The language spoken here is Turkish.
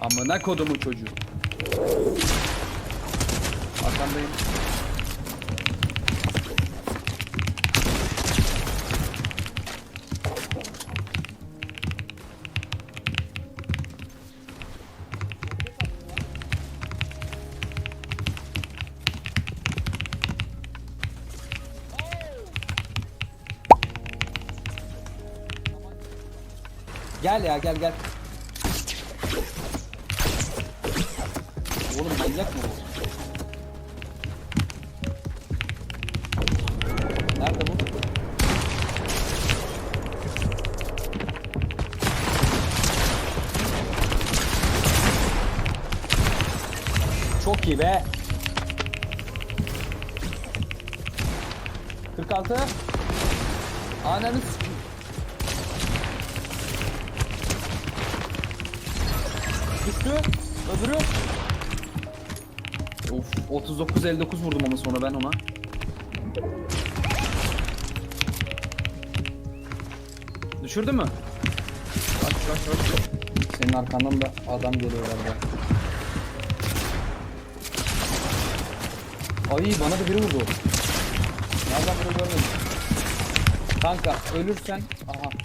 Amına kodumu çocuğu. Arkandayım. Gel ya gel gel. Oğlum manyak mı bu? Nerede bu? Çok iyi be. 46. Ananı Düştü. Öbürü. Of 39 59 vurdum ama sonra ben ona. Düşürdü mü? Aç aç aç. Senin arkandan da adam geliyor galiba. Ay bana da biri vurdu. Nereden bunu görmedim. Kanka ölürsen aha